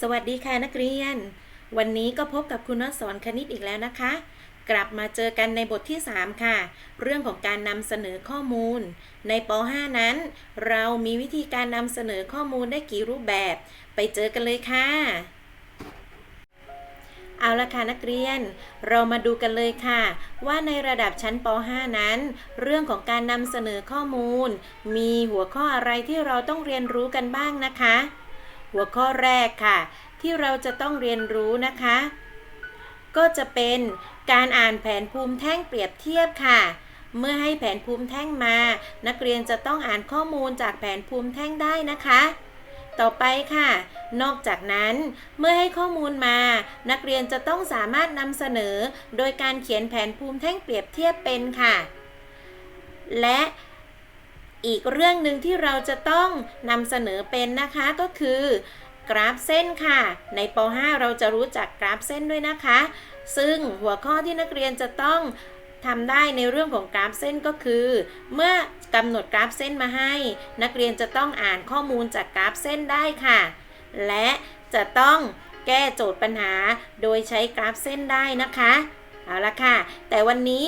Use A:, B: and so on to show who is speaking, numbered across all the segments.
A: สวัสดีค่ะนักเรียน วันนี้ก็พบกับคุณนสอนคณิตอีกแล้วนะคะ กลับมาเจอกันในบทที่ 3 ค่ะ เรื่องของการนำเสนอข้อมูล ในป .5 นั้น เรามีวิธีการนำเสนอข้อมูลได้กี่รูปแบบ ไปเจอกันเลยค่ะ เอาละค่ะนักเรียน เรามาดูกันเลยค่ะ ว่าในระดับชั้นป .5 นั้น เรื่องของการนำเสนอข้อมูล มีหัวข้ออะไรที่เราต้องเรียนรู้กันบ้างนะคะ หัวข้อแรกค่ะ ที่เราจะต้องเรียนรู้นะคะ ก็จะเป็นการอ่านแผนภูมิแท่งเปรียบเทียบค่ะ เมื่อให้แผนภูมิแท่งมา นักเรียนจะต้องอ่านข้อมูลจากแผนภูมิแท่งได้นะคะ ต่อไปค่ะ นอกจากนั้นเมื่อให้ข้อมูลมา นักเรียนจะต้องสามารถนำเสนอ โดยการเขียนแผนภูมิแท่งเปรียบเทียบเป็นค่ะ และ อีกเรื่องหนึ่งที่เราจะต้องนำเสนอเป็นนะคะก็คือกราฟเส้นค่ะ ในป .5 เราจะรู้จักกราฟเส้นด้วยนะคะ ซึ่งหัวข้อที่นักเรียนจะต้องทำได้ในเรื่องของกราฟเส้นก็คือ เมื่อกำหนดกราฟเส้นมาให้ นักเรียนจะต้องอ่านข้อมูลจากกราฟเส้นได้ค่ะ และจะต้องแก้โจทย์ปัญหาโดยใช้กราฟเส้นได้นะคะ เอาละค่ะ แต่วันนี้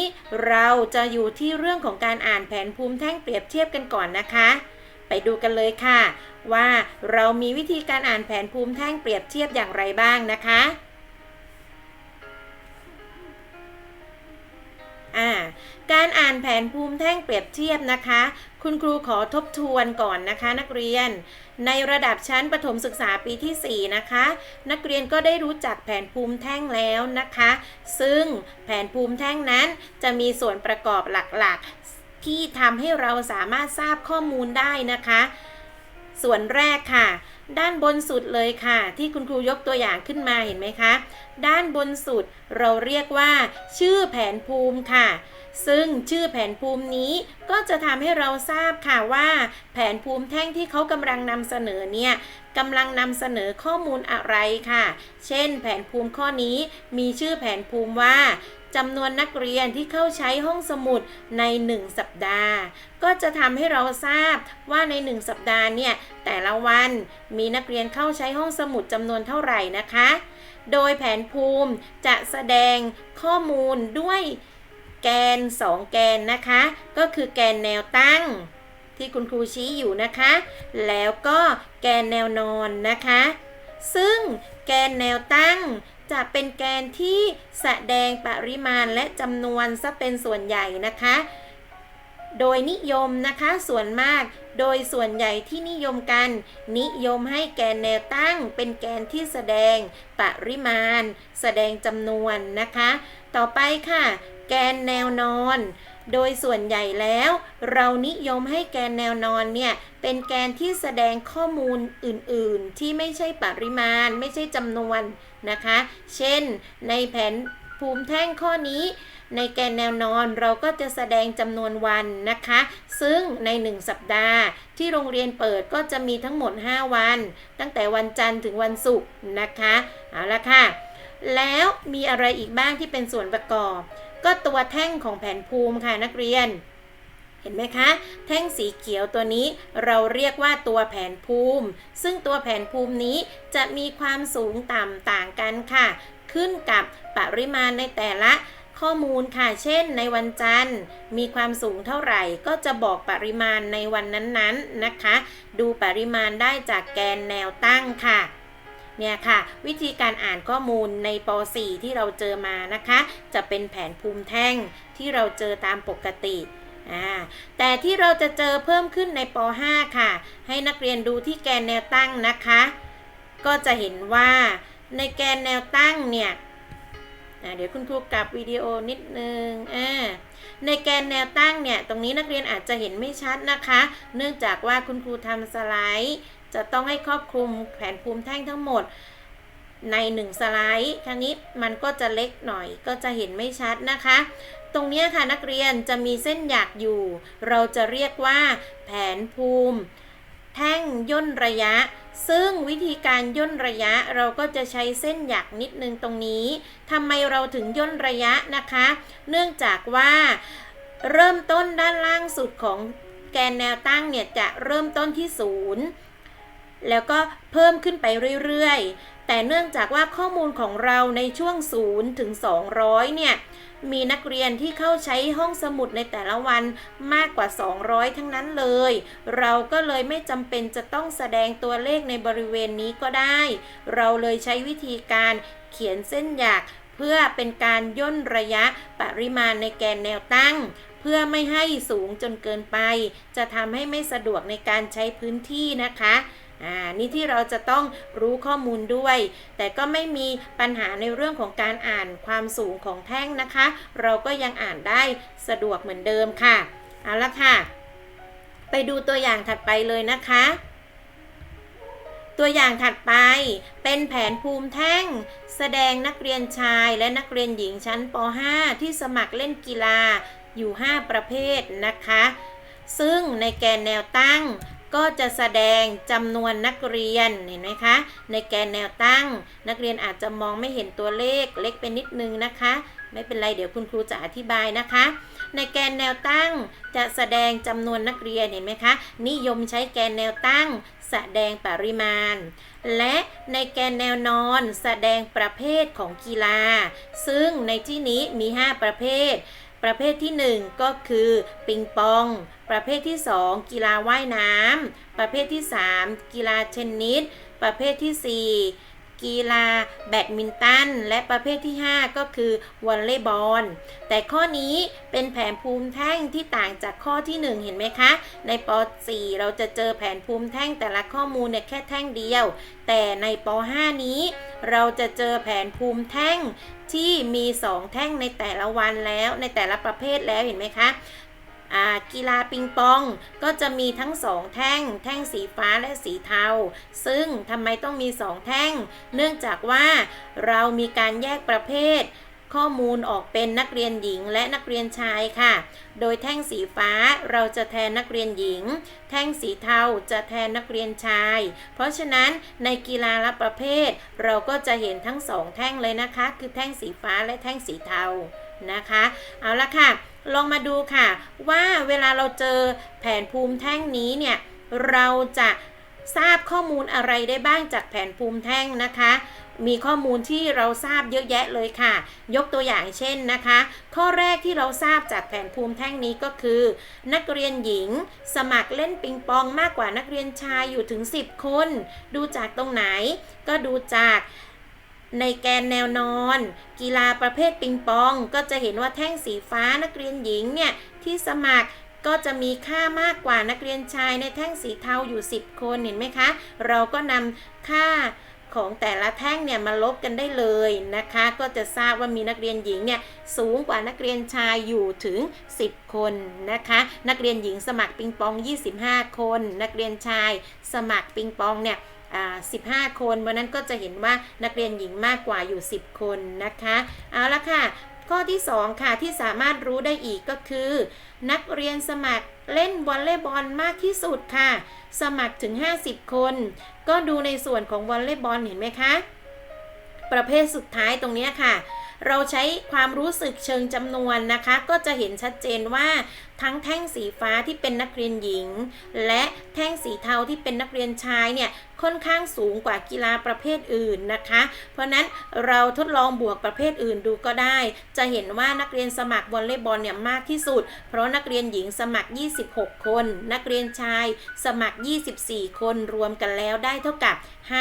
A: เราจะอยู่ที่เรื่องของการอ่านแผนภูมิแท่งเปรียบเทียบกันก่อนนะคะ ไปดูกันเลยค่ะ ว่าเรามีวิธีการอ่านแผนภูมิแท่งเปรียบเทียบอย่างไรบ้างนะคะการอ่านแผนภูมิแท่งเปรียบเทียบนะคะ คุณครูขอทบทวนก่อนนะคะ นักเรียน ในระดับชั้นประถมศึกษาปีที่ 4 นะคะ นักเรียนก็ได้รู้จักแผนภูมิแท่งแล้วนะคะ ซึ่งแผนภูมิแท่งนั้นจะมีส่วนประกอบหลักๆ ที่ทำให้เราสามารถทราบข้อมูลได้นะคะ ส่วนแรกค่ะ ด้านบนสุดเลยค่ะ ที่คุณครูยกตัวอย่างขึ้นมาเห็นไหมคะ ด้านบนสุดเราเรียกว่า ชื่อแผนภูมิค่ะ ซึ่งชื่อแผนภูมินี้ก็จะทำให้เราทราบค่ะว่า แผนภูมิแท่งที่เขากำลังนำเสนอเนี่ยกำลังนำเสนอข้อมูลอะไรค่ะ เช่น แผนภูมิข้อนี้มีชื่อแผนภูมิว่าจำนวนนักเรียนที่เข้าใช้ห้องสมุดใน 1 สัปดาห์ ก็จะทำให้เราทราบว่าใน 1 สัปดาห์เนี่ยแต่ละวันมีนักเรียนเข้าใช้ห้องสมุดจำนวนเท่าไหร่นะคะ โดยแผนภูมิจะแสดงข้อมูลด้วย แกน 2 แกนนะคะ ก็คือแกนแนวตั้งที่คุณครูชี้อยู่นะคะ แล้วก็แกนแนวนอนนะคะ ซึ่งแกนแนวตั้งจะเป็นแกนที่แสดงปริมาณและจำนวนซะเป็นส่วนใหญ่นะคะ โดยนิยมนะคะส่วนมาก โดยส่วนใหญ่ที่นิยมกัน นิยมให้แกนแนวตั้ง เป็นแกนที่แสดงปริมาณ แสดงจำนวนนะคะ ต่อไปค่ะ แกนแนวนอน โดยส่วนใหญ่แล้ว เรานิยมให้แกนแนวนอนเนี่ย เป็นแกนที่แสดงข้อมูลอื่นๆ ที่ไม่ใช่ปริมาณ ไม่ใช่จำนวนนะคะ เช่น ในแผนภูมิแท่งข้อนี้ ในแกนแนวนอนเราก็จะแสดงจำนวนวันนะคะ ซึ่งใน 1 สัปดาห์ ที่โรงเรียนเปิดก็จะมีทั้งหมด 5 วัน ตั้งแต่วันจันทร์ถึงวันศุกร์นะคะ เอาละค่ะ แล้วมีอะไรอีกบ้างที่เป็นส่วนประกอบ ก็ตัวแท่งของแผนภูมิค่ะนักเรียน เห็นไหมคะ แท่งสีเขียวตัวนี้เราเรียกว่าตัวแผนภูมิ ซึ่งตัวแผนภูมินี้จะมีความสูงต่ำต่างกันค่ะ ขึ้นกับปริมาณในแต่ละข้อมูลค่ะ เช่นในวันจันทร์ มีความสูงเท่าไหร่ ก็จะบอกปริมาณในวันนั้นๆนะคะ ดูปริมาณได้จากแกนแนวตั้งค่ะ เนี่ยค่ะ วิธีการอ่านข้อมูลในป .4 ที่เราเจอมานะคะ จะเป็นแผนภูมิแท่งที่เราเจอตามปกติแต่ที่เราจะเจอเพิ่มขึ้นในป .5 ค่ะ ให้นักเรียนดูที่แกนแนวตั้งนะคะ ก็จะเห็นว่าในแกนแนวตั้งเนี่ยเดี๋ยวคุณครูกลับวิดีโอนิดนึงในแกนแนวตั้งเนี่ย ตรงนี้นักเรียนอาจจะเห็นไม่ชัดนะคะ เนื่องจากว่าคุณครูทำสไลด์ จะต้องให้ครอบคลุมแผนภูมิแท่งทั้งหมดใน 1 สไลด์ครั้งนี้มันก็จะเล็กหน่อยก็จะเห็นไม่ชัดนะคะ ตรงนี้ค่ะนักเรียนจะมีเส้นหยักอยู่ เราจะเรียกว่า แผนภูมิ แท่งย่นระยะ ซึ่งวิธีการย่นระยะเราก็จะใช้เส้นหยักนิดนึงตรงนี้ทำไมเราถึงย่นระยะนะคะ เนื่องจากว่าเริ่มต้นด้านล่างสุดของแกนแนวตั้งเนี่ยจะเริ่มต้นที่ศูนย์ แล้วก็เพิ่มขึ้นไปเรื่อยๆ แต่เนื่องจากว่าข้อมูลของเราในช่วง 0 ถึง 200 เนี่ย มีนักเรียนที่เข้าใช้ห้องสมุดในแต่ละวันมากกว่า 200 ทั้งนั้นเลย เราก็เลยไม่จำเป็นจะต้องแสดงตัวเลขในบริเวณนี้ก็ได้ เราเลยใช้วิธีการเขียนเส้นหยักเพื่อเป็นการย่นระยะปริมาณในแกนแนวตั้ง เพื่อไม่ให้สูงจนเกินไป จะทำให้ไม่สะดวกในการใช้พื้นที่นะคะ อ่านี่ที่เราจะต้องรู้ข้อมูลด้วย แต่ก็ไม่มีปัญหาในเรื่องของการอ่านความสูงของแท่งนะคะ เราก็ยังอ่านได้สะดวกเหมือนเดิมค่ะเอาละค่ะ ไปดูตัวอย่างถัดไปเลยนะคะตัวอย่างถัดไปเป็นแผนภูมิแท่ง แสดงนักเรียนชายและนักเรียนหญิงชั้นป .5 ที่สมัครเล่นกีฬาอยู่ 5 ประเภทนะคะ ซึ่งในแกนแนวตั้ง ก็จะแสดงจำนวนนักเรียนเห็นไหมคะ ในแกนแนวตั้ง นักเรียนอาจจะมองไม่เห็นตัวเลขเล็กไปนิดนึงนะคะ ไม่เป็นไรเดี๋ยวคุณครูจะอธิบายนะคะ ในแกนแนวตั้งจะแสดงจำนวนนักเรียนเห็นไหมคะ นิยมใช้แกนแนวตั้ง แสดงปริมาณ และในแกนแนวนอน แสดงประเภทของกีฬา ซึ่งในที่นี้มี 5 ประเภท ประเภทที่ 1 ก็คือปิงปอง ประเภทที่ 2 กีฬาว่ายน้ำประเภทที่ 3 กีฬาเทนนิสประเภทที่ 4กีฬาแบดมินตัน และประเภทที่ 5 ก็คือวอลเลย์บอล แต่ข้อนี้เป็นแผนภูมิแท่งที่ต่างจากข้อที่ 1 เห็นไหมคะ ในป .4 เราจะเจอแผนภูมิแท่งแต่ละข้อมูลเนี่ยแค่แท่งเดียว แต่ในป .5 นี้ เราจะเจอแผนภูมิแท่ง ที่มี 2 แท่งในแต่ละวันแล้วในแต่ละประเภทแล้วเห็นไหมคะกีฬาปิงปองก็จะมีทั้งสองแท่ง แท่งสีฟ้าและสีเทา ซึ่งทำไมต้องมีสองแท่ง เนื่องจากว่าเรามีการแยกประเภท ข้อมูลออกเป็นนักเรียนหญิงและนักเรียนชายค่ะ โดยแท่งสีฟ้าเราจะแทนนักเรียนหญิง แท่งสีเทาจะแทนนักเรียนชาย เพราะฉะนั้นในกีฬาละประเภท เราก็จะเห็นทั้งสองแท่งเลยนะคะ คือแท่งสีฟ้าและแท่งสีเทานะคะ เอาละค่ะ ลองมาดูค่ะ ว่าเวลาเราเจอแผนภูมิแท่งนี้เนี่ยเราจะทราบข้อมูลอะไรได้บ้างจากแผนภูมิแท่งนะคะ มีข้อมูลที่เราทราบเยอะแยะเลยค่ะ ยกตัวอย่างเช่นนะคะ ข้อแรกที่เราทราบจากแผนภูมิแท่งนี้ก็คือ นักเรียนหญิง สมัครเล่นปิงปองมากกว่านักเรียนชายอยู่ถึง 10 คน ดูจากตรงไหน ก็ดูจากในแกนแนวนอน กีฬาประเภทปิงปอง ก็จะเห็นว่าแท่งสีฟ้านักเรียนหญิงเนี่ยที่สมัครก็จะมีค่ามากกว่านักเรียนชายในแท่งสีเทาอยู่ 10 คนเห็นไหมคะ เราก็นำค่า ของแต่ละแท่งเนี่ยมาลบกันได้เลยนะคะ ก็จะทราบว่ามีนักเรียนหญิงเนี่ยสูงกว่านักเรียนชายอยู่ถึง 10 คนนะคะ นักเรียนหญิงสมัครปิงปอง 25 คน นักเรียนชายสมัครปิงปองเนี่ย15 คนวันนั้นก็จะเห็นว่านักเรียนหญิงมากกว่าอยู่ 10 คนนะคะ เอาละค่ะ ข้อที่ 2 ค่ะที่สามารถรู้ได้อีกก็คือ นักเรียนสมัคร เล่นวอลเลย์บอลมากที่สุดค่ะ สมัครถึง 50 คน ก็ดูในส่วนของวอลเลย์บอลเห็นไหมคะ ประเภทสุดท้ายตรงนี้ค่ะ เราใช้ความรู้สึกเชิงจำนวนนะคะ ก็จะเห็นชัดเจนว่า ทั้งแท่งสีฟ้าที่เป็นนักเรียนหญิง และแท่งสีเทาที่เป็นนักเรียนชายเนี่ยค่อนข้างสูงกว่ากีฬาประเภทอื่นนะคะ เพราะนั้นเราทดลองบวกประเภทอื่นดูก็ได้ จะเห็นว่านักเรียนสมัครวอลเลย์บอลเนี่ยมากที่สุด เพราะนักเรียนหญิงสมัคร 26 คน นักเรียนชายสมัคร 24 คนรวมกันแล้วได้เท่ากับ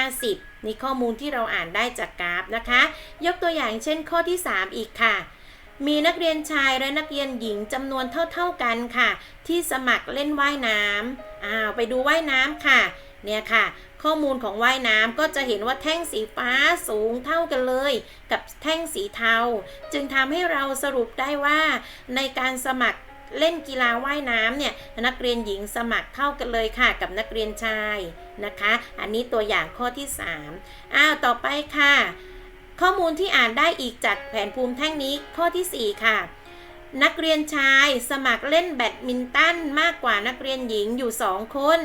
A: 50 นี่ข้อมูลที่เราอ่านได้จากกราฟนะคะ ยกตัวอย่างเช่นข้อที่ 3 อีกค่ะ มีนักเรียนชายและนักเรียนหญิงจำนวนเท่าๆกันค่ะ ที่สมัครเล่นว่ายน้ำอ้าวไปดูว่ายน้ำค่ะ เนี่ยค่ะ ข้อมูลของว่ายน้ำก็จะเห็นว่าแท่งสีฟ้าสูงเท่ากันเลย กับแท่งสีเทา จึงทำให้เราสรุปได้ว่า ในการสมัครเล่นกีฬาว่ายน้ำเนี่ยนักเรียนหญิงสมัครเท่ากันเลยค่ะ กับนักเรียนชายนะคะ อันนี้ตัวอย่างข้อที่3อ้าวต่อไปค่ะ ข้อมูลที่อ่านได้อีกจากแผนภูมิแท่งนี้ข้อที่ 4 ค่ะ นักเรียนชายสมัครเล่นแบดมินตันมากกว่านักเรียนหญิงอยู่ 2 คน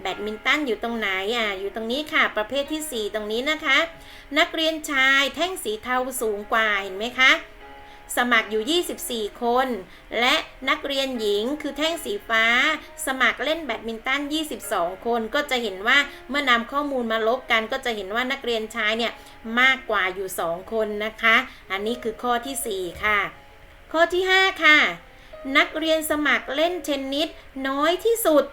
A: แบดมินตันอยู่ตรงไหนอะอยู่ตรงนี้ค่ะ ประเภทที่ 4 ตรงนี้นะคะ นักเรียนชายแท่งสีเทาสูงกว่าเห็นไหมคะ สมัครอยู่ 24 คน และนักเรียนหญิงคือแท่งสีฟ้า สมัครเล่นแบดมินตัน 22 คน ก็จะเห็นว่าเมื่อนำข้อมูลมาลบกันก็จะเห็นว่านักเรียนชายเนี่ยมากกว่าอยู่ 2 คนนะคะ อันนี้คือข้อทีสี่4 ค่ะ ข้อที่ 5 ค่ะ นักเรียนสมัครเล่นเทนนิสน้อยที่สุด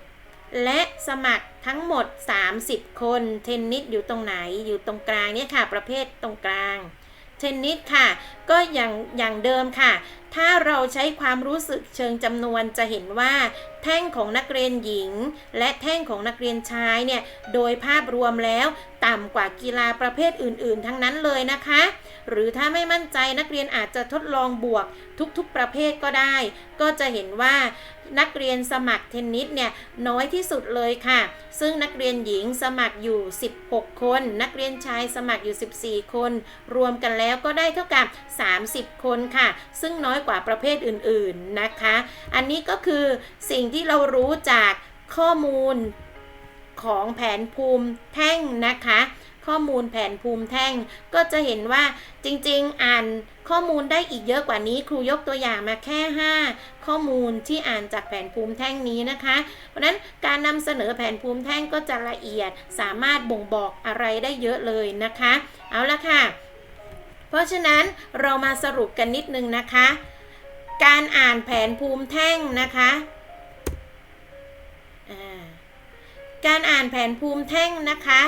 A: และสมัครทั้งหมด 30 คน เทนนิสอยู่ตรงไหน อยู่ตรงกลางเนี่ยค่ะ ประเภทตรงกลาง เทนนิสค่ะ ก็อย่างอย่างเดิมค่ะ ถ้าเราใช้ความรู้สึกเชิงจำนวนจะเห็นว่า แท่งของนักเรียนหญิง และแท่งของนักเรียนชายเนี่ยโดยภาพรวมแล้วต่ำกว่ากีฬาประเภทอื่น ๆ ทั้งนั้นเลยนะคะ หรือถ้าไม่มั่นใจนักเรียนอาจจะทดลองบวกทุกๆประเภทก็ได้ ก็จะเห็นว่านักเรียนสมัครเทนนิสเนี่ยน้อยที่สุดเลยค่ะ ซึ่งนักเรียนหญิงสมัครอยู่ 16 คน นักเรียนชายสมัครอยู่ 14 คน รวมกันแล้วก็ได้เท่ากับ 30 คนค่ะ ซึ่งน้อยกว่าประเภทอื่นๆนะคะ อันนี้ก็คือสิ่งที่เรารู้จากข้อมูลของแผนภูมิแท่งนะคะ ข้อมูลแผนภูมิแท่งก็จะเห็นว่าจริงๆ อ่านข้อมูลได้อีกเยอะกว่านี้ครูยกตัวอย่างมาแค่ 5 ข้อมูลที่อ่านจากแผนภูมิแท่งนี้นะคะ เพราะฉะนั้นการนำเสนอแผนภูมิแท่งก็จะละเอียดสามารถบ่งบอกอะไรได้เยอะเลยนะคะ เอาละค่ะ เพราะฉะนั้นเรามาสรุปกันนิดนึงนะคะ การอ่านแผนภูมิแท่งนะคะการอ่านแผนภูมิแท่งนะคะ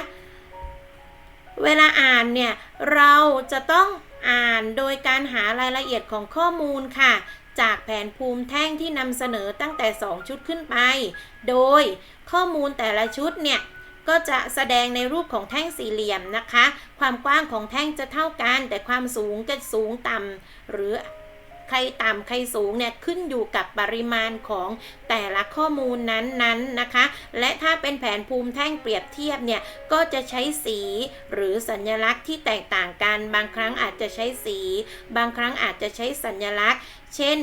A: เวลาอ่านเนี่ยเราจะต้องอ่านโดยการหารายละเอียดของข้อมูลค่ะ จากแผนภูมิแท่งที่นำเสนอตั้งแต่ 2 ชุดขึ้นไป โดยข้อมูลแต่ละชุดเนี่ย ก็จะแสดงในรูปของแท่งสี่เหลี่ยมนะคะ ความกว้างของแท่งจะเท่ากัน แต่ความสูงจะสูงต่ำหรือใครต่ำใครสูงเนี่ยขึ้นอยู่กับปริมาณของแต่ละข้อมูลนั้นๆนนนะคะ และถ้าเป็นแผนภูมิแท่งเปรียบเทียบเนี่ยก็จะใช้สีหรือสัญลักษณ์ที่แตกต่างกัน บางครั้งอาจจะใช้สี บางครั้งอาจจะใช้สัญลักษณ์ เช่น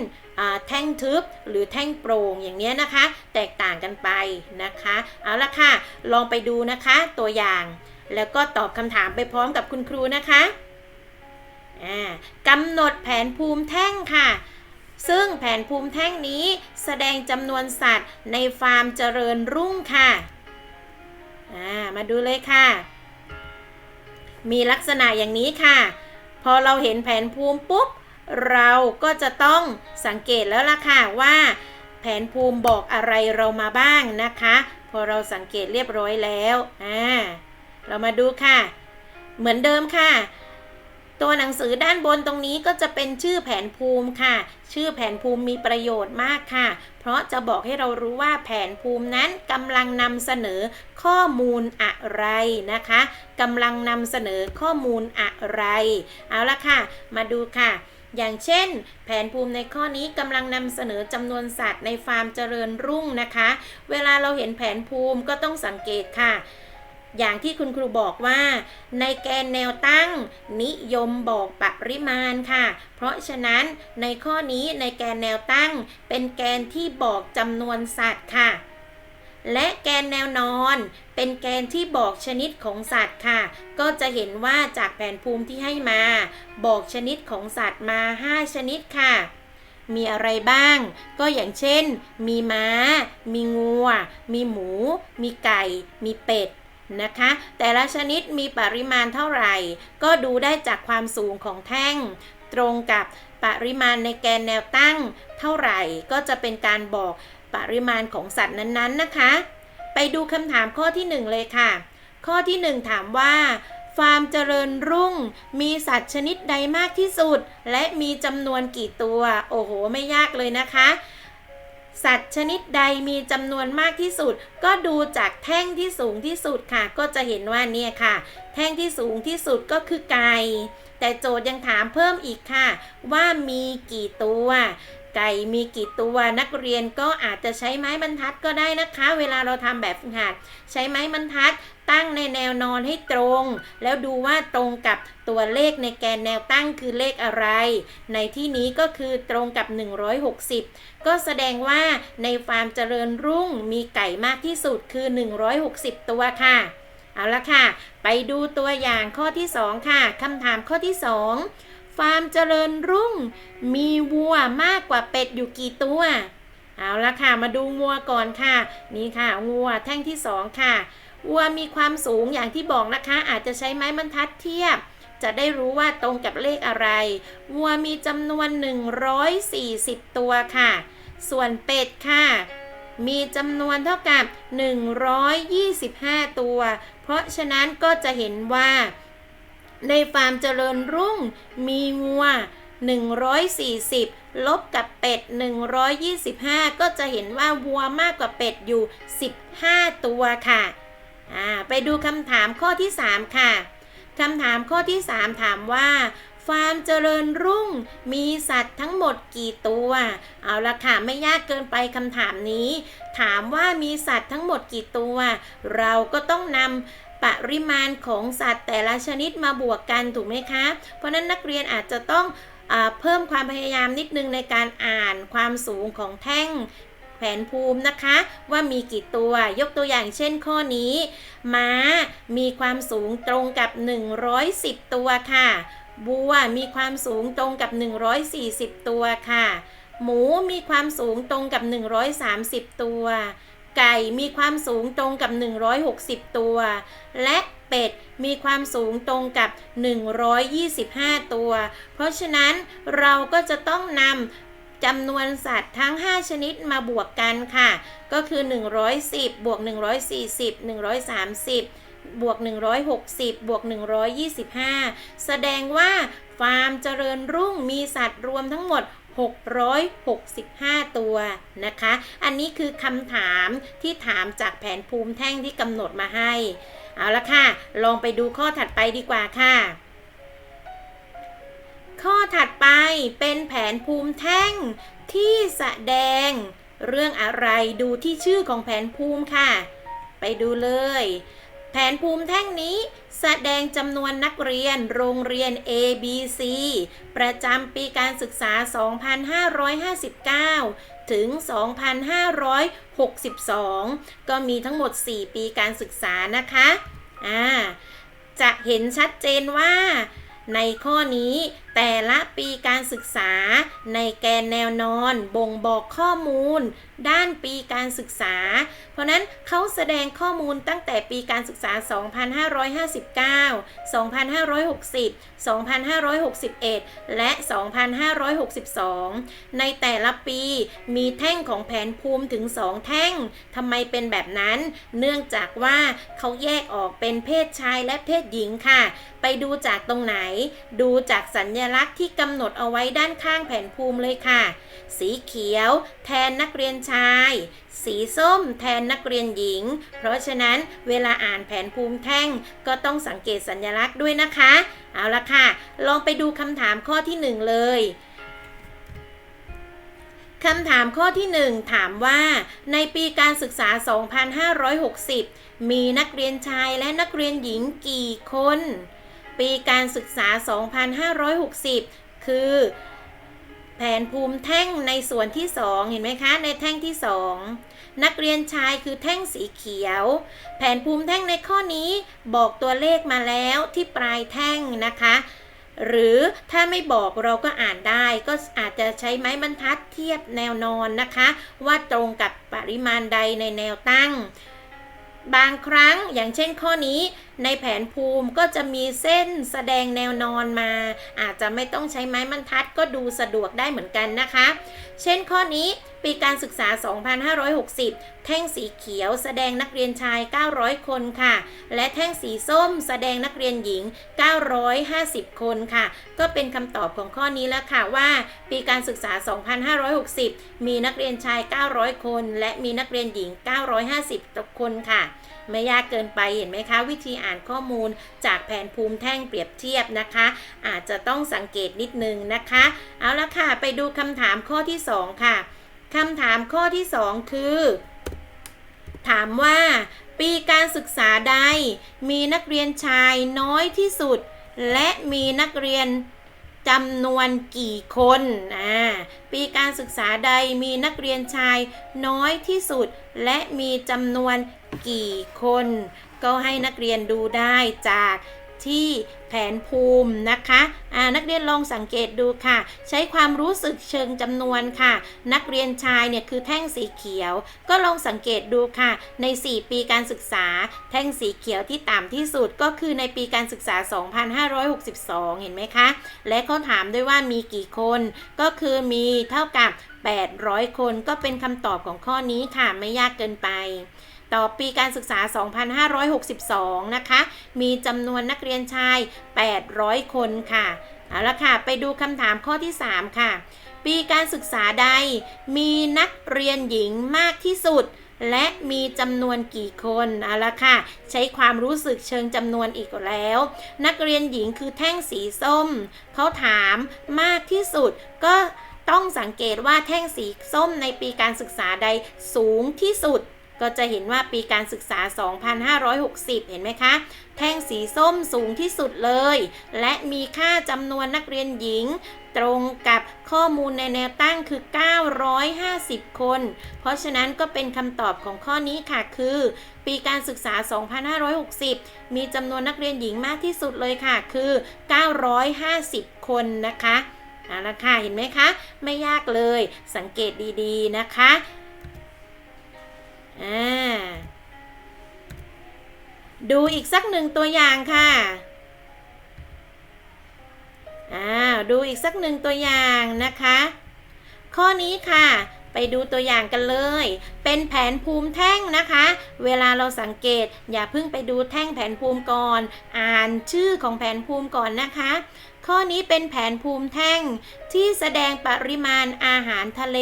A: แท่งทึบหรือแท่งโปร่งอย่างเนี้ยนะคะ แตกต่างกันไปนะคะ เอาละค่ะ ลองไปดูนะคะตัวอย่าง แล้วก็ตอบคำถามไปพร้อมกับคุณครูนะคะกำหนดแผนภูมิแท่งค่ะ ซึ่งแผนภูมิแท่งนี้แสดงจำนวนสัตว์ในฟาร์มเจริญรุ่งค่ะามาดูเลยค่ะ มีลักษณะอย่างนี้ค่ะ พอเราเห็นแผนภูมิปุ๊บ เราก็จะต้องสังเกตแล้วล่ะค่ะว่า แผนภูมิบอกอะไรเรามาบ้างนะคะ พอเราสังเกตเรียบร้อยแล้วอ่าเรามาดูค่ะ เหมือนเดิมค่ะ ตัวหนังสือด้านบนตรงนี้ก็จะเป็นชื่อแผนภูมิค่ะ ชื่อแผนภูมิมีประโยชน์มากค่ะ เพราะจะบอกให้เรารู้ว่าแผนภูมินั้นกำลังนำเสนอข้อมูลอะไรนะคะกำลังนำเสนอข้อมูลอะไร เอาละค่ะ มาดูค่ะ อย่างเช่น แผนภูมิในข้อนี้กำลังนำเสนอจำนวนสัตว์ในฟาร์มเจริญรุ่งนะคะ เวลาเราเห็นแผนภูมิก็ต้องสังเกตค่ะ อย่างที่คุณครูบอกว่า ในแกนแนวตั้ง นิยมบอกปริมาณค่ะ เพราะฉะนั้นในข้อนี้ในแกนแนวตั้ง เป็นแกนที่บอกจำนวนสัตว์ค่ะ และแกนแนวนอน เป็นแกนที่บอกชนิดของสัตว์ค่ะ ก็จะเห็นว่าจากแผนภูมิที่ให้มา บอกชนิดของสัตว์มา 5 ชนิดค่ะ มีอะไรบ้าง ก็อย่างเช่น มีม้า มีงัว มีหมู มีไก่ มีเป็ดนะคะ แต่ละชนิดมีปริมาณเท่าไหร่ ก็ดูได้จากความสูงของแท่ง ตรงกับปริมาณในแกนแนวตั้ง เท่าไหร่ก็จะเป็นการบอก ปริมาณของสัตว์นั้นๆนะคะ ไปดูคำถามข้อที่ 1 เลยค่ะ ข้อที่ 1 ถามว่า ฟาร์มเจริญรุ่ง มีสัตว์ชนิดใดมากที่สุด และมีจำนวนกี่ตัว โอ้โห ไม่ยากเลยนะคะ สัตว์ชนิดใดมีจำนวนมากที่สุด ก็ดูจากแท่งที่สูงที่สุดค่ะ ก็จะเห็นว่าเนี่ยค่ะ แท่งที่สูงที่สุดก็คือไก่แต่โจทย์ยังถามเพิ่มอีกค่ะ ว่ามีกี่ตัว ไก่มีกี่ตัวนักเรียนก็อาจจะใช้ไม้บรรทัดก็ได้นะคะ เวลาเราทำแบบฝึกหัด ใช้ไม้บรรทัดตั้งในแนวนอนให้ตรง แล้วดูว่าตรงกับตัวเลขในแกนแนวตั้งคือเลขอะไร ในที่นี้ก็คือตรงกับ 160 ก็แสดงว่าในฟาร์มเจริญรุ่งมีไก่มากที่สุดคือ 160 ตัวค่ะ เอาละค่ะ ไปดูตัวอย่างข้อที่ 2 ค่ะคำถามข้อที่ 2 ฟาร์มเจริญรุ่ง มีวัวมากกว่าเป็ดอยู่กี่ตัว เอาละค่ะ มาดูวัวก่อนค่ะ นี่ค่ะวัวแท่งที่สองค่ะวัวมีความสูงอย่างที่บอกนะคะ อาจจะใช้ไม้บรรทัดเทียบ จะได้รู้ว่าตรงกับเลขอะไรวัวมีจำนวน 140 ตัวค่ะ ส่วนเป็ดค่ะมีจำนวนเท่ากับ 125 ตัว เพราะฉะนั้นก็จะเห็นว่า ในฟาร์มเจริญรุ่งมีวัว 140 ลบกับเป็ด 125 ก็จะเห็นว่าวัวมากกว่าเป็ดอยู่ 15 ตัวค่ะอ่าไปดูคำถามข้อที่ 3 ค่ะคำถามข้อที่ 3 ถามว่าฟาร์มเจริญรุ่ง มีสัตว์ทั้งหมดกี่ตัว เอาละค่ะ ไม่ยากเกินไปคำถามนี้ ถามว่ามีสัตว์ทั้งหมดกี่ตัว เราก็ต้องนำ ปริมาณของสัตว์แต่ละชนิดมาบวกกันถูกไหมคะ เพราะนั้นนักเรียนอาจจะต้องอเพิ่มความพยายามนิดนึงในการอ่านความสูงของแท่งแผนภูมินะคะ ว่ามีกี่ตัวยกตัวอย่างเช่นข้อนี้ ม้ามีความสูงตรงกับ 110 ตัวค่ะ บัวมีความสูงตรงกับ 140 ตัวค่ะ หมูมีความสูงตรงกับ 130 ตัว ไก่มีความสูงตรงกับ 160 ตัว และเป็ดมีความสูงตรงกับ 125 ตัว เพราะฉะนั้นเราก็จะต้องนำจำนวนสัตว์ทั้ง 5 ชนิดมาบวกกันค่ะ ก็คือ 110 บวก 140 130บวก 160 บวก 125 แสดงว่าฟาร์มเจริญรุ่งมีสัตว์รวมทั้งหมด 665 ตัวนะคะ อันนี้คือคำถามที่ถามจากแผนภูมิแท่งที่กำหนดมาให้ เอาละค่ะ ลองไปดูข้อถัดไปดีกว่าค่ะ ข้อถัดไปเป็นแผนภูมิแท่งที่แสดงเรื่องอะไรดูที่ชื่อของแผนภูมิค่ะ ไปดูเลย แผนภูมิแท่งนี้แสดงจำนวนนักเรียนโรงเรียน A B C ประจำปีการศึกษา 2559 ถึง 2562 ก็มีทั้งหมด 4 ปีการศึกษานะคะอ่าจะเห็นชัดเจนว่าในข้อนี้ แต่ละปีการศึกษาในแกนแนวนอน บ่งบอกข้อมูล ด้านปีการศึกษา เพราะนั้นเขาแสดงข้อมูลตั้งแต่ปีการศึกษา 2559 2560 2561 และ 2562 ในแต่ละปีมีแท่งของแผนภูมิถึง 2 แท่งทำไมเป็นแบบนั้น เนื่องจากว่าเขาแยกออกเป็นเพศชายและเพศหญิงค่ะ ไปดูจากตรงไหน ดูจากสัญญลักษณ์ที่กำหนดเอาไว้ด้านข้างแผนภูมิเลยค่ะ สีเขียว แทนนักเรียนชาย สีส้ม แทนนักเรียนหญิง เพราะฉะนั้นเวลาอ่านแผนภูมิแท่งก็ต้องสังเกตสัญลักษณ์ด้วยนะคะ เอาละค่ะ ลองไปดูคำถามข้อที่หนึ่งเลยคำถามข้อที่ 1 ถามว่า ในปีการศึกษา 2560 มีนักเรียนชายและนักเรียนหญิงกี่คน ปีการศึกษา 2560 คือ แผนภูมิแท่งในส่วนที่ 2 เห็นไหมคะ ในแท่งที่ 2 นักเรียนชายคือแท่งสีเขียว แผนภูมิแท่งในข้อนี้บอกตัวเลขมาแล้วที่ปลายแท่งนะคะหรือถ้าไม่บอกเราก็อ่านได้ก็อาจจะใช้ไม้บรรทัดเทียบแนวนอนนะคะ ว่าตรงกับปริมาณใดในแนวตั้ง บางครั้งอย่างเช่นข้อนี้ในแผนภูมิก็จะมีเส้นแสดงแนวนอนมา อาจจะไม่ต้องใช้ไม้บรรทัดก็ดูสะดวกได้เหมือนกันนะคะ เช่นข้อนี้ปีการศึกษา 2560 แท่งสีเขียวแสดงนักเรียนชาย 900 คนค่ะ และแท่งสีส้มแสดงนักเรียนหญิง 950 คนค่ะ ก็เป็นคำตอบของข้อนี้แล้วค่ะว่า ปีการศึกษา 2560 มีนักเรียนชาย 900 คน และมีนักเรียนหญิง 950 คนค่ะไม่ยากเกินไปเห็นไหมคะ วิธีอ่านข้อมูลจากแผนภูมิแท่งเปรียบเทียบนะคะ อาจจะต้องสังเกตนิดนึงนะคะ เอาละค่ะ ไปดูคำถามข้อที่2ค่ะคำถามข้อที่2คือ ถามว่า ปีการศึกษาใด มีนักเรียนชายน้อยที่สุด และมีนักเรียนจำนวนกี่คนอ่าปีการศึกษาใดมีนักเรียนชายน้อยที่สุด และมีจำนวนกี่คน ก็ให้นักเรียนดูได้จาก ที่แผนภูมินะคะนักเรียนลองสังเกตดูค่ะ ใช้ความรู้สึกเชิงจำนวนค่ะ นักเรียนชายเนี่ยคือแท่งสีเขียว ก็ลองสังเกตดูค่ะ ใน 4 ปีการศึกษา แท่งสีเขียวที่ต่ำที่สุดก็คือในปีการศึกษา 2562 เห็นไหมคะ และเขาถามด้วยว่ามีกี่คนก็คือมีเท่ากับ 800 คนก็เป็นคำตอบของข้อนี้ค่ะไม่ยากเกินไป ต่อปีการศึกษา 2562 นะคะ มีจำนวนนักเรียนชาย 800 คนค่ะ เอาละค่ะ ไปดูคำถามข้อที่ 3 ค่ะ ปีการศึกษาใด มีนักเรียนหญิงมากที่สุด และมีจำนวนกี่คน เอาละค่ะ ใช้ความรู้สึกเชิงจำนวนอีกแล้ว นักเรียนหญิงคือแท่งสีส้ม เขาถามมากที่สุดก็ต้องสังเกตว่าแท่งสีส้มในปีการศึกษาใดสูงที่สุด ก็จะเห็นว่าปีการศึกษา 2560 เห็นไหมคะ แท่งสีส้มสูงที่สุดเลย และมีค่าจำนวนนักเรียนหญิงตรงกับข้อมูลในแนวตั้งคือ 950 คน เพราะฉะนั้นก็เป็นคำตอบของข้อนี้ค่ะ คือ ปีการศึกษา 2560 มีจำนวนนักเรียนหญิงมากที่สุดเลยค่ะ คือ 950 คนนะคะเอาละค่ะ เห็นไหมคะ ไม่ยากเลย สังเกตดีๆนะคะ อ่า ดูอีกสักหนึ่งตัวอย่างค่ะอ้าดูอีกสักหนึ่งตัวอย่างนะคะ ข้อนี้ค่ะไปดูตัวอย่างกันเลย เป็นแผนภูมิแท่งนะคะ เวลาเราสังเกตอย่าเพิ่งไปดูแท่งแผนภูมิก่อน อ่านชื่อของแผนภูมิก่อนนะคะ ข้อนี้เป็นแผนภูมิแท่งที่แสดงปริมาณอาหารทะเล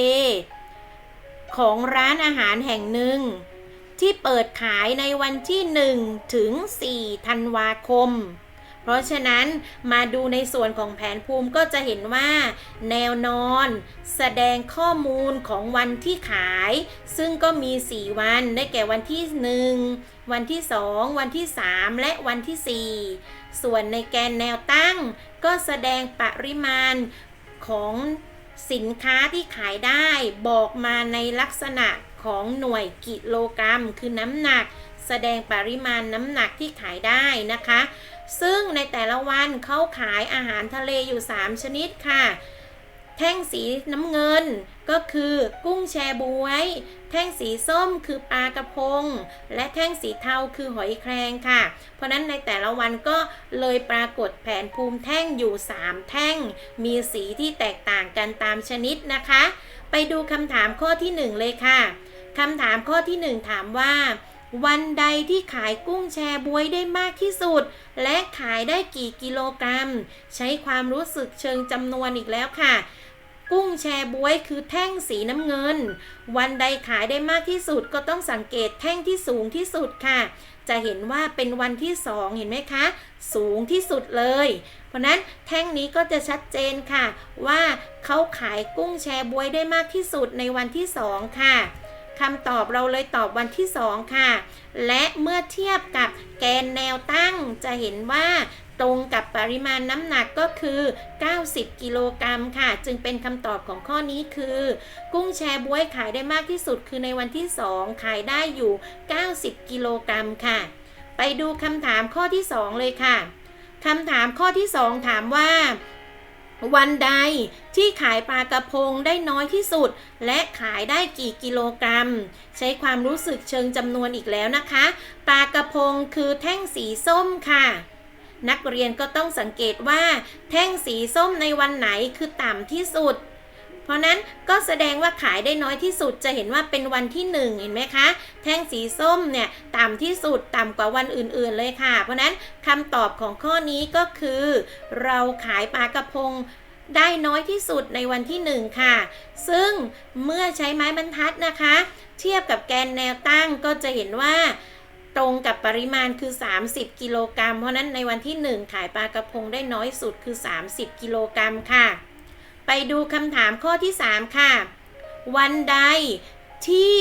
A: ของร้านอาหารแห่งหนึ่ง ที่เปิดขายในวันที่ 1 ถึง 4 ธันวาคม เพราะฉะนั้นมาดูในส่วนของแผนภูมิก็จะเห็นว่า แนวนอน แสดงข้อมูลของวันที่ขาย ซึ่งก็มี 4 วันได้แก่วันที่ 1 วันที่ 2 วันที่ 3 และวันที่ 4 ส่วนในแกนแนวตั้ง ก็แสดงปริมาณของ สินค้าที่ขายได้บอกมาในลักษณะของหน่วยกิโลกรัม คือน้ำหนัก แสดงปริมาณน้ำหนักที่ขายได้นะคะ ซึ่งในแต่ละวันเขาขายอาหารทะเลอยู่ 3 ชนิดค่ะ แท่งสีน้ำเงินก็คือกุ้งแชบวย แท่งสีส้มคือปลากระพง และแท่งสีเทาคือหอยแครงค่ะ เพราะนั้นในแต่ละวันก็เลยปรากฏแผนภูมิแท่งอยู่ 3 แท่ง มีสีที่แตกต่างกันตามชนิดนะคะ ไปดูคำถามข้อที่ 1 เลยค่ะคำถามข้อที่ 1 ถามว่า วันใดที่ขายกุ้งแชบวยได้มากที่สุด และขายได้กี่กิโลกรัม ใช้ความรู้สึกเชิงจำนวนอีกแล้วค่ะ กุ้งแชบวยคือแท่งสีน้ำเงิน วันใดขายได้มากที่สุดก็ต้องสังเกตแท่งที่สูงที่สุดค่ะ จะเห็นว่าเป็นวันที่2เห็นไหมคะ สูงที่สุดเลย เพราะนั้นแท่งนี้ก็จะชัดเจนค่ะ ว่าเขาขายกุ้งแชบวยได้มากที่สุดในวันที่2ค่ะคำตอบเราเลยตอบวันที่ 2 ค่ะ และเมื่อเทียบกับแกนแนวตั้งจะเห็นว่า ตรงกับปริมาณน้ำหนักก็คือ 90 กิโลกรัมค่ะ จึงเป็นคำตอบของข้อนี้คือ กุ้งแชบวยขายได้มากที่สุดคือในวันที่ 2 ขายได้อยู่ 90 กิโลกรัมค่ะ ไปดูคำถามข้อที่ 2 เลยค่ะคำถามข้อที่ 2 ถามว่า วันใดที่ขายปลากระพงได้น้อยที่สุด และขายได้กี่กิโลกรัม ใช้ความรู้สึกเชิงจำนวนอีกแล้วนะคะปลากระพงคือแท่งสีส้มค่ะ นักเรียนก็ต้องสังเกตว่า แท่งสีส้มในวันไหนคือต่ำที่สุด เพราะนั้นก็แสดงว่าขายได้น้อยที่สุดจะเห็นว่าเป็นวันที่ 1 เห็นไหมคะ แท่งสีส้มเนี่ยต่ำที่สุดต่ำกว่าวันอื่นๆเลยค่ะ เพราะนั้นคำตอบของข้อนี้ก็คือ เราขายปลากระพงได้น้อยที่สุดในวันที่ 1 ค่ะ ซึ่งเมื่อใช้ไม้บรรทัดนะคะ เทียบกับแกนแนวตั้งก็จะเห็นว่า ตรงกับปริมาณคือ 30 กิโลกรัม เพราะนั้นในวันที่ 1 ขายปลากระพงได้น้อยสุดคือ 30 กิโลกรัมค่ะ ไปดูคำถามข้อที่ 3 ค่ะ วันใดที่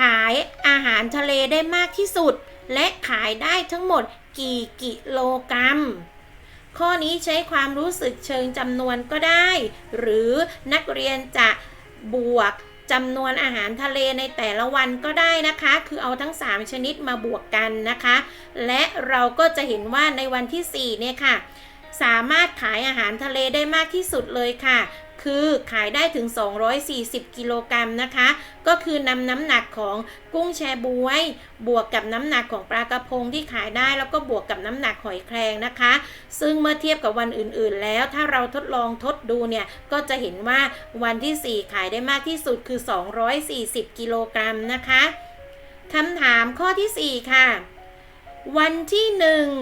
A: ขายอาหารทะเลได้มากที่สุด และขายได้ทั้งหมดกี่กิโลกรัม ข้อนี้ใช้ความรู้สึกเชิงจำนวนก็ได้ หรือนักเรียนจะบวก จำนวนอาหารทะเลในแต่ละวันก็ได้นะคะ คือเอาทั้ง 3 ชนิดมาบวกกันนะคะ และเราก็จะเห็นว่าในวันที่ 4 เนี่ยค่ะ สามารถขายอาหารทะเลได้มากที่สุดเลยค่ะ คือขายได้ถึง 240 กิโลกรัมนะคะ ก็คือนำน้ำหนักของกุ้งแชบวย บวกกับน้ำหนักของปลากระพงที่ขายได้แล้วก็บวกกับน้ำหนักหอยแครงนะคะ ซึ่งเมื่อเทียบกับวันอื่นๆ แล้วถ้าเราทดลองทดดูเนี่ย ก็จะเห็นว่าวันที่ 4 ขายได้มากที่สุดคือ 240 กิโลกรัมนะคะคำถามข้อที่ 4 ค่ะ วันที่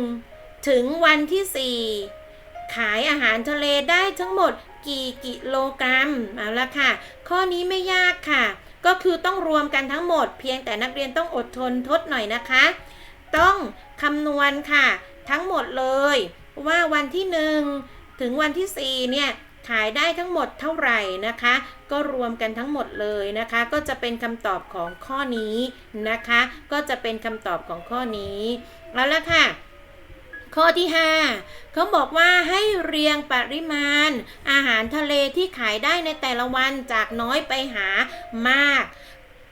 A: 1 ถึงวันที่ 4 ขายอาหารทะเลได้ทั้งหมด กี่กิโลกรัมเอาละค่ะ ข้อนี้ไม่ยากค่ะ ก็คือต้องรวมกันทั้งหมด เพียงแต่นักเรียนต้องอดทนทดหน่อยนะคะ ต้องคำนวณค่ะ ทั้งหมดเลย ว่าวันที่ 1 ถึงวันที่ 4 เนี่ยขายได้ทั้งหมดเท่าไหร่นะคะ ก็รวมกันทั้งหมดเลยนะคะ ก็จะเป็นคำตอบของข้อนี้นะคะ ก็จะเป็นคำตอบของข้อนี้เอาละค่ะ ข้อที่ 5 เขาบอกว่าให้เรียงปริมาณ อาหารทะเลที่ขายได้ในแต่ละวันจากน้อยไปหามาก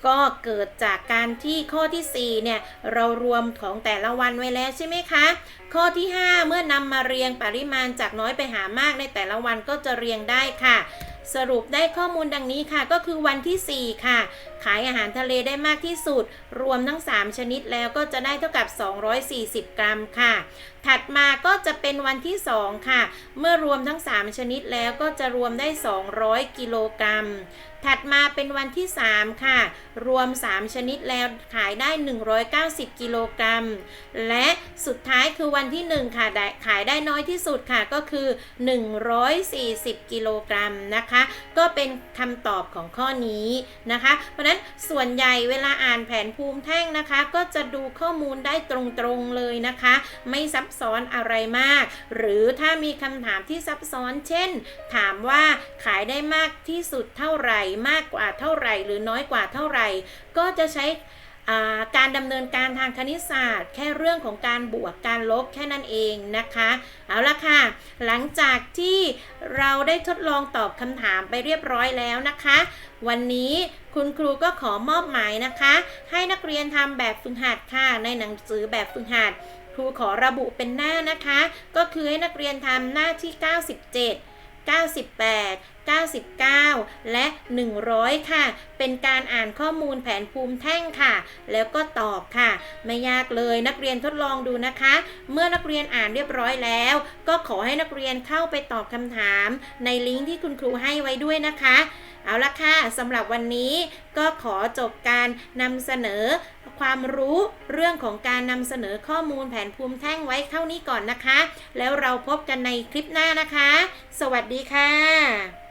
A: ก็เกิดจากการที่ข้อที่ 4 เนี่ย เรารวมของแต่ละวันไว้แล้วใช่ไหมคะ ข้อที่ 5 เมื่อนำมาเรียงปริมาณจากน้อยไปหามากในแต่ละวันก็จะเรียงได้ค่ะสรุปได้ข้อมูลดังนี้ค่ะก็คือวันที่ 4 ค่ะขายอาหารทะเลได้มากที่สุด รวมทั้ง 3 ชนิดแล้วก็จะได้เท่ากับ 240 กรัมค่ะ ถัดมาก็จะเป็นวันที่ 2 ค่ะ เมื่อรวมทั้ง 3 ชนิดแล้วก็จะรวมได้ 200 กิโลกรัม ถัดมาเป็นวันที่ 3 ค่ะ รวม 3 ชนิดแล้วขายได้ 190 กิโลกรัม และสุดท้ายคือวันที่ 1 ค่ะได้ขายได้น้อยที่สุดค่ะก็คือ 140 กิโลกรัมนะคะ ก็เป็นคำตอบของข้อนี้นะคะเพราะนั้นส่วนใหญ่เวลาอ่านแผนภูมิแท่งนะคะ ก็จะดูข้อมูลได้ตรงๆเลยนะคะ ไม่ซับซ้อนอะไรมาก หรือถ้ามีคำถามที่ซับซ้อนเช่น ถามว่าขายได้มากที่สุดเท่าไหร่ มากกว่าเท่าไหร่ หรือน้อยกว่าเท่าไหร่ ก็จะใช้ การดำเนินการทางคณิตศาสตร์ แค่เรื่องของการบวกการลบแค่นั้นเองนะคะเอาละค่ะ หลังจากที่เราได้ทดลองตอบคำถามไปเรียบร้อยแล้วนะคะ วันนี้คุณครูก็ขอมอบหมายนะคะ ให้นักเรียนทำแบบฝึกหัดค่ะในหนังสือแบบฝึกหัดครูขอระบุเป็นหน้านะคะ ก็คือให้นักเรียนทำหน้าที่ 97 98 99 และ 100 ค่ะ เป็นการอ่านข้อมูลแผนภูมิแท่งค่ะ แล้วก็ตอบค่ะ ไม่ยากเลยนักเรียนทดลองดูนะคะ เมื่อนักเรียนอ่านเรียบร้อยแล้ว ก็ขอให้นักเรียนเข้าไปตอบคำถาม ในลิงก์ที่คุณครูให้ไว้ด้วยนะคะ เอาละค่ะสำหรับวันนี้ก็ขอจบการนำเสนอ ความรู้เรื่องของการนำเสนอข้อมูลแผนภูมิแท่งไว้เท่านี้ก่อนนะคะ แล้วเราพบกันในคลิปหน้านะคะ สวัสดีค่ะ